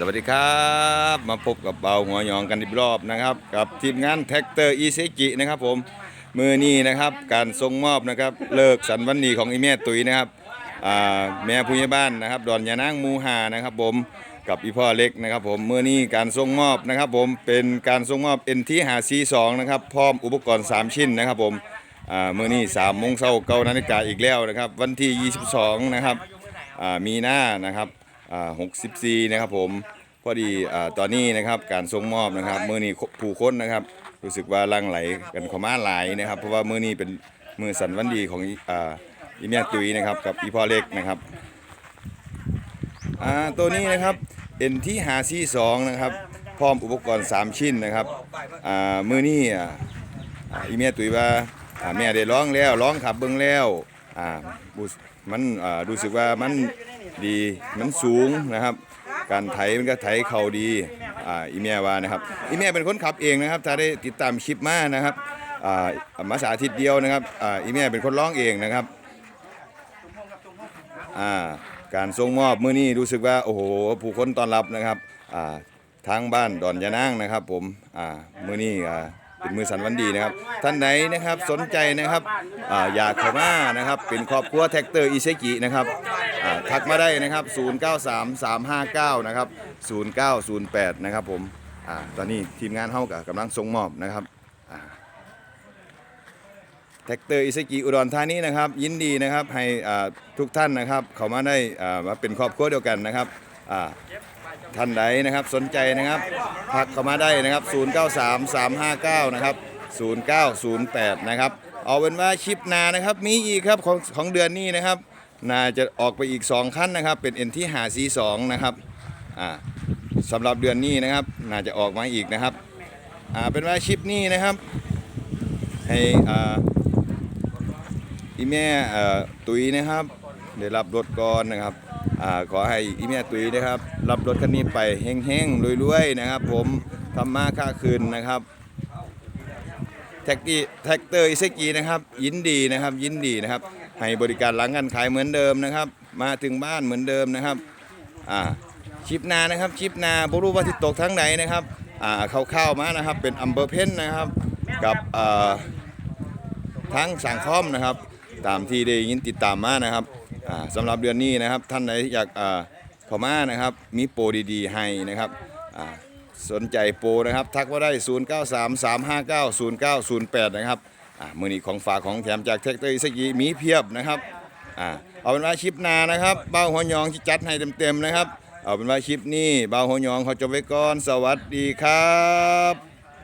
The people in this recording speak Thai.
สวัสดีครับ มาพบกับเบาหัวหยองกันอีกรอบนะครับ กับทีมงานแท็กเตอร์อีเซจินะครับผมมือนี้นะครับการส่งมอบนะครับเลิกสันวันนีของอีแม่ตุ๋ยนะครับอ่าแม่ผู้ใหญ่บ้านนะครับดอนยานางมูหานะครับผมกับอีพ่อเล็กนะครับผมมือนี้การส่งมอบนะครับผมเป็นการส่งมอบเอ็นทีหาซีสองนะครับพร้อมอุปกรณ์ 3 ชิ้นนะครับผมอ่ามือนี้สามโมงเช้าเก้านาฬิกาอีกแล้วนะครับวันที่ 22 นะครับอ่ามีหน้านะครับ 64 นะครับผมพอดีอ่าตอนนี้นะครับการส่งมอบนะครับมือนี้ผู้คนนะครับ รู้สึกว่าลังไหลกันเขามาหลายนะครับ เพราะว่ามือนี้เป็นมือสันวันดีของอ่าอีเมียตุยนะครับกับอีพ่อเล็กนะครับอ่าตัวนี้นะครับเอ็นที่หาซีสองนะครับ พร้อมอุปกรณ์ 3 ชิ้นนะครับอ่ามือนี้อ่าอีเมียตุยว่าอ่าแม่ได้ร้องแล้วร้องขับเบิ้งแล้วอ่ามันอ่ารู้สึกว่ามัน ดี มันสูงนะครับ การไถมันก็ไถเข่าดีอ่าอีเมียว่านะครับอีเมียเป็นคนขับเองนะครับ ถ้าได้ติดตามคลิปมานะครับอ่ามาสาธิตเดียวนะครับอ่าอีเมียเป็นคนร้องเองนะครับอ่าการส่งมอบมื้อนี้รู้สึกว่าโอ้โหผู้คนต้อนรับนะครับอ่าทางบ้านดอนยานางนะครับ ผมอ่ามื้อนี้อ่าเป็นมือสันวันดีนะครับ ท่านไหนนะครับสนใจนะครับออยากเข้ามานะครับ เป็นครอบครัวแท็กเตอร์อีเซกินะครับ อ่าทักมาได้นะครับ 093359 นะครับ 0908 นะครับผมอ่าตอนนี้ทีมงานเฮากับกำลังส่งมอบนะครับอ่าแท็กเตอร์อิซกิอุดรธานีนะครับ ยินดีนะครับให้อ่าทุกท่านนะครับ เข้ามาได้อ่ามาเป็นครอบครัวเดียวกันนะครับอ่าท่านใดนะครับสนใจนะครับทักเข้ามาได้นะครับ 093359 นะครับ 0908 นะครับ เอาเป็นว่าชิปหนานะครับ มีอีกครับของของเดือนนี้นะครับ น่าจะออกไปอีก 2 ขั้นนะครับ เป็น N ที่หา C2 นะครับสำหรับเดือนนี้นะครับ น่าจะออกมาอีกนะครับเป็นว่าชิปนี้นะครับ ให้อีแม่ตุ๋ยนะครับได้รับรถก่อนนะครับอขอให้อีเมียตุยนะครับ รับรถคันนี้ไปแห้งๆรวยๆนะครับ ผมทำมาค่าคืนนะครับ แท็กกี้แท็กเตอร์อิเซกีนะครับยินดีนะครับยินดีนะครับ ให้บริการหลังการขายเหมือนเดิมนะครับ มาถึงบ้านเหมือนเดิมนะครับอ่าชิปนานะครับชิปนาบรูว่าทิศตกทั้งไหนนะครับอ่าเข้าๆมานะครับ เป็นอัมเบอร์เพนนะครับกับอ่าทั้งสังคอมนะครับ ตามที่ได้ยินติดตามมานะครับอ่าสำหรับเดือนนี้นะครับท่านใดที่อยากอ่าเข้ามานะครับ มีโปรดีๆให้นะครับอ่า สนใจโปรนะครับ ทักมาได้ 0933590908 นะครับอ่ามือนี้ของฝากของแถมจากเทคเตอร์อิสกีมีเพียบนะครับอ่าเอาเป็นว่าชิปนานะครับเบ้าหัวยองที่จัดให้เต็มๆนะครับ เอาเป็นว่าชิปนี้เบ้าหัวยองเขาจบไว้ก่อนสวัสดีครับ